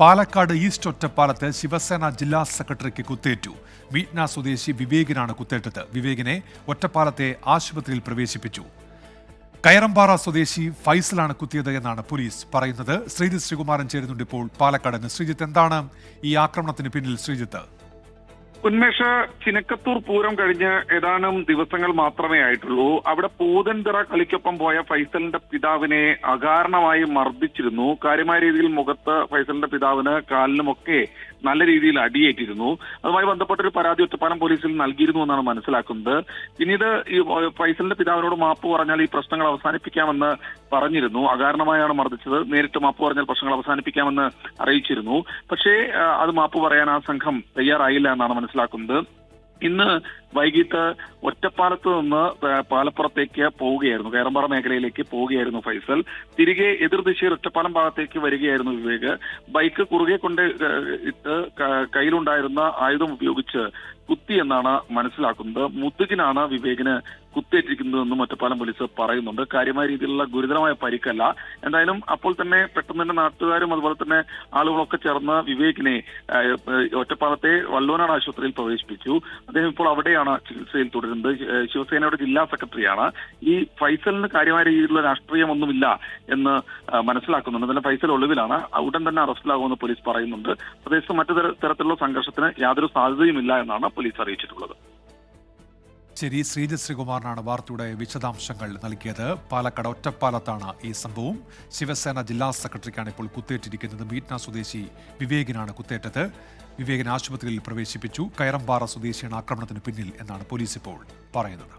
Palakkad east ഒറ്റപ്പാലത്ത് ശിവസേന ജില്ലാ സെക്രട്ടറിക്ക് കുത്തേറ്റു. വീട്ന സ്വദേശി വിവേകിനാണ് കുത്തേറ്റത്. വിവേകിനെ ഒറ്റപ്പാലത്തെ ആശുപത്രിയിൽ പ്രവേശിപ്പിച്ചു. കയറമ്പാറ സ്വദേശി ഫൈസലാണ് കുത്തിയത് എന്നാണ് പോലീസ് പറയുന്നത്. ശ്രീജിത്ത് ശ്രീകുമാരൻ ചേരുന്നുണ്ട് ഇപ്പോൾ പാലക്കാട്. ശ്രീജിത്ത് എന്താണ് ഈ ആക്രമണത്തിന് പിന്നിൽ ശ്രീജിത്ത്? ഉന്മേഷ് ചിനക്കത്തൂർ പൂരം കഴിഞ്ഞ് ഏതാനും ദിവസങ്ങൾ മാത്രമേ ആയിട്ടുള്ളൂ. അവിടെ പൂതൻതിറ കളിക്കൊപ്പം പോയ ഫൈസലിന്റെ പിതാവിനെ അകാരണമായി മർദ്ദിച്ചിരുന്നു. കാര്യമായ രീതിയിൽ മുഖത്ത് ഫൈസലിന്റെ പിതാവിന് കാലിനുമൊക്കെ നല്ല രീതിയിൽ അടിയേറ്റിരുന്നു. അതുമായി ബന്ധപ്പെട്ട ഒരു പരാതി ഒറ്റപ്പാലം പോലീസിൽ നൽകിയിരുന്നു എന്നാണ് മനസ്സിലാക്കുന്നത്. പിന്നീട് ഈ ഫൈസലിന്റെ പിതാവിനോട് മാപ്പ് പറഞ്ഞാൽ ഈ പ്രശ്നങ്ങൾ അവസാനിപ്പിക്കാമെന്ന് പറഞ്ഞിരുന്നു. അകാരണമായാണ് മർദ്ദിച്ചത്. നേരിട്ട് മാപ്പ് പറഞ്ഞാൽ പ്രശ്നങ്ങൾ അവസാനിപ്പിക്കാമെന്ന് അറിയിച്ചിരുന്നു. പക്ഷേ അത് മാപ്പ് പറയാൻ ആ സംഘം തയ്യാറായില്ല എന്നാണ് മനസ്സിലാക്കുന്നത്. ഇന്ന് വൈകിട്ട് ഒറ്റപ്പാലത്ത് നിന്ന് പാലപ്പുറത്തേക്ക് പോവുകയായിരുന്നു. കയറമ്പാറ മേഖലയിലേക്ക് പോവുകയായിരുന്നു ഫൈസൽ. തിരികെ എതിർദിശയിൽ ഒറ്റപ്പാലം ഭാഗത്തേക്ക് വരികയായിരുന്നു വിവേക്. ബൈക്ക് കുറുകെ കൊണ്ട് ഇട്ട് കയ്യിലുണ്ടായിരുന്ന ആയുധം ഉപയോഗിച്ച് കുത്തി എന്നാണ് മനസ്സിലാക്കുന്നത്. മുതുകിനാണ് വിവേകിന് കുത്തേറ്റിരിക്കുന്നതെന്നും ഒറ്റപ്പാലം പോലീസ് പറയുന്നുണ്ട്. കാര്യമായ രീതിയിലുള്ള ഗുരുതരമായ പരിക്കല്ല. എന്തായാലും അപ്പോൾ തന്നെ പെട്ടെന്ന് തന്നെ നാട്ടുകാരും അതുപോലെ തന്നെ ആളുകളൊക്കെ ചേർന്ന് വിവേകിനെ ഒറ്റപ്പാലത്തെ വല്ലോനാട് ആശുപത്രിയിൽ പ്രവേശിപ്പിച്ചു. അദ്ദേഹം ഇപ്പോൾ അവിടെയാണ് ചികിത്സയിൽ തുടരുന്നത്. ശിവസേനയുടെ ജില്ലാ സെക്രട്ടറിയാണ്. ഈ ഫൈസലിന് കാര്യമായ രീതിയിലുള്ള രാഷ്ട്രീയമൊന്നുമില്ല എന്ന് മനസ്സിലാക്കുന്നുണ്ട്. തന്നെ ഫൈസൽ ഒളിവിലാണ്. ഉടൻ തന്നെ അറസ്റ്റിലാകുമെന്ന് പോലീസ് പറയുന്നുണ്ട്. പ്രദേശത്ത് മറ്റു തരത്തിലുള്ള സംഘർഷത്തിന് യാതൊരു സാധ്യതയുമില്ല എന്നാണ് പോലീസ് അറിയിച്ചിട്ടുള്ളത്. ശരി ശ്രീജിത്ത് ശ്രീകുമാറിനാണ് വാർത്തയുടെ വിശദാംശങ്ങൾ നൽകിയത്. പാലക്കാട് ഒറ്റപ്പാലത്താണ് ഈ സംഭവം. ശിവസേന ജില്ലാ സെക്രട്ടറിക്കാണ് ഇപ്പോൾ കുത്തേറ്റിരിക്കുന്നത്. മീറ്റ്ന സ്വദേശി വിവേകിനാണ് കുത്തേറ്റത്. വിവേകൻ ആശുപത്രിയിൽ പ്രവേശിപ്പിച്ചു. കയറമ്പാറ സ്വദേശിയാണ് ആക്രമണത്തിന് പിന്നിൽ എന്നാണ് പോലീസ് ഇപ്പോൾ പറയുന്നത്.